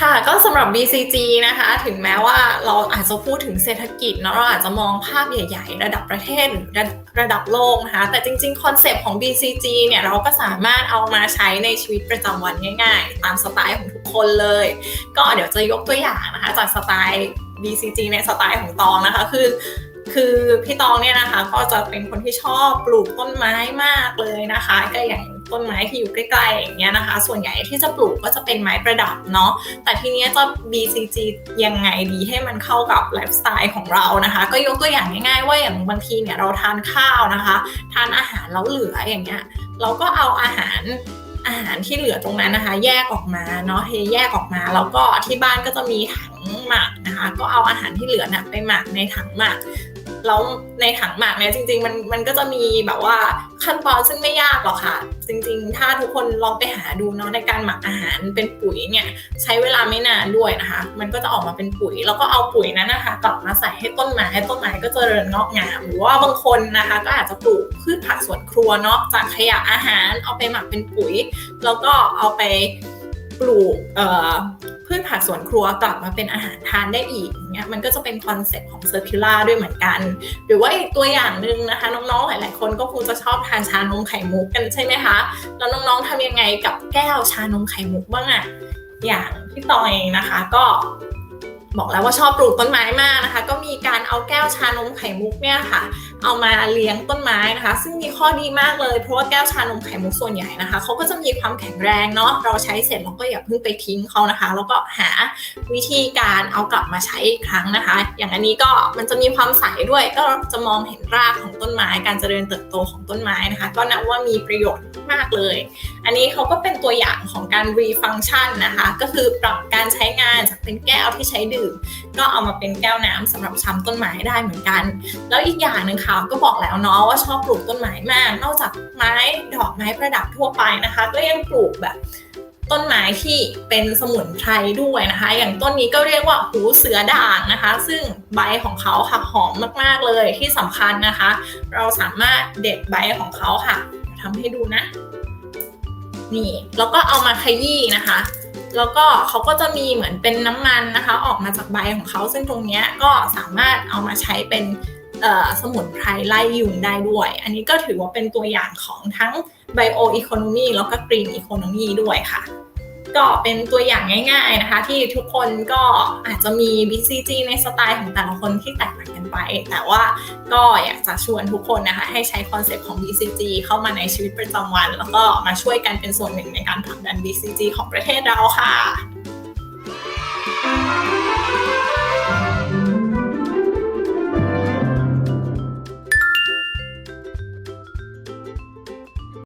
ค่ะก็สำหรับ BCG นะคะ ถึงแม้ว่าเราอาจจะพูดถึงเศรษฐกิจเนาะเราอาจจะมองภาพใหญ่ ๆ ระดับประเทศระระดับโลกนะคะแต่จริง ๆ คอนเซปต์ของ BCG เนี่ยเราก็สามารถเอามาใช้ในชีวิตประจำวันง่าย ๆ ตามสไตล์ของทุกคนเลย ก็เดี๋ยวจะยกตัวอย่างนะคะจากสไตล์ BCG ในสไตล์ของตองนะคะ คือคือพี่ตองเนี่ยนะคะก็จะเป็นคนที่ชอบปลูกต้นไม้มากเลยนะคะก็อย่างต้นไม้ที่อยู่ใกล้ๆอย่างเงี้ยนะคะ ส่วนใหญ่ที่จะปลูกก็จะเป็นไม้ประดับเนาะแต่ทีเนี้ยจะ BCG ยังไงดีให้มันเข้ากับไลฟ์สไตล์ของเรานะคะ ก็ยกตัวอย่างง่ายๆ ว่าอย่างบางทีเนี่ยเราทานข้าวนะคะ ทานอาหารแล้วเหลืออย่างเงี้ยเราก็เอาอาหาร อาหารที่เหลือตรงนั้นนะคะ แยกออกมาเนาะเทแยกออกมาแล้วก็ที่บ้านก็จะมีถังหมักนะคะ ก็เอาอาหารที่เหลือน่ะไปหมักในถังหมัก แล้วในถังหมักเนี่ยจริง ๆ มันมันก็จะมีแบบว่าขั้นตอนซึ่งไม่ยากหรอกค่ะ จริง ๆ ถ้าทุกคนลองไปหาดูเนาะในการหมักอาหารเป็นปุ๋ยเนี่ยใช้เวลาไม่นานด้วยนะคะ มันก็จะออกมาเป็นปุ๋ย แล้วก็เอาปุ๋ยนั้นนะคะ กลับมาใส่ให้ต้นไม้ต้นไม้ก็จะเริญงอกงาม หรือว่าบางคนนะคะ ก็อาจจะปลูกพืชผักสวนครัวเนาะจากขยะอาหารเอาไปหมักเป็นปุ๋ย แล้วก็เอาไปปลูกเอ่อ พืชผักสวนครัวกลับมาเป็นอาหารทานได้อีกเนี่ยมันก็จะเป็นคอนเซ็ปต์ของเซอร์คิล่าด้วยเหมือนกัน หรือว่าอีกตัวอย่างหนึ่งนะคะ น้องๆหลาย ๆ คนก็คงจะชอบทานชานมไข่มุกกันใช่ไหมคะแล้วน้องๆทำยังไงกับแก้วชานมไข่มุกบ้างอะอย่างพี่ตองเองนะคะ ก็ บอกแล้วว่าชอบปลูกต้นไม้มากนะคะ ก็มีการเอาแก้วชานมไข่มุกเนี่ยค่ะ เอามาเลี้ยงต้นไม้นะคะ ซึ่งมีข้อดีมากเลย เพราะว่าแก้วชานมไข่มุกส่วนใหญ่นะคะเขาก็จะมีความแข็งแรงเนาะเราใช้เสร็จเราก็อย่าเพิ่งไปทิ้งเขานะคะ แล้วก็หาวิธีการเอากลับมาใช้อีกครั้งนะคะ อย่างอันนี้ก็มันจะมีความใสด้วยก็จะมองเห็นรากของต้นไม้ การเจริญเติบโตของต้นไม้นะคะ ก็นับว่ามีประโยชน์ มากเลย อันนี้เขาก็เป็นตัวอย่างของการ refunction นะคะ ก็คือปรับการใช้งานจากเป็นแก้วที่ใช้ดื่ม ก็เอามาเป็นแก้วน้ำสำหรับช้ำต้นไม้ได้เหมือนกัน แล้วอีกอย่างหนึ่งค่ะก็บอกแล้วเนาะว่าชอบปลูกต้นไม้มาก นอกจากไม้ดอกไม้ประดับทั่วไปนะคะ ก็ยังปลูกแบบต้นไม้ที่เป็นสมุนไพรด้วยนะคะ อย่างต้นนี้ก็เรียกว่าหูเสือด่างนะคะ ซึ่งใบของเขาค่ะหอมมากๆเลยที่สำคัญนะคะ เราสามารถเด็ดใบของเขาค่ะ ทำให้ดูนะ นี่แล้วก็เอามาขยี้นะคะ แล้วก็เขาก็จะมีเหมือนเป็นน้ำมันนะคะ ออกมาจากใบของเขาซึ่งตรงเนี้ยก็สามารถเอามาใช้เป็นสมุนไพรไล่ยุงได้ด้วย อันนี้ก็ถือว่าเป็นตัวอย่างของทั้ง Bio Economy แล้วก็ Green Economy ด้วยค่ะ ก็เป็นตัวอย่างง่ายๆนะคะ ที่ทุกคนก็อาจจะมี BCG ในสไตล์ของแต่ละคนที่แตกต่างกันไป แต่ว่าก็อยากจะชวนทุกคนนะคะ ให้ใช้คอนเซปต์ของ BCG เข้ามาในชีวิตประจำวัน แล้วก็มาช่วยกันเป็นส่วนหนึ่งในการผลักดัน BCG ของประเทศเราค่ะ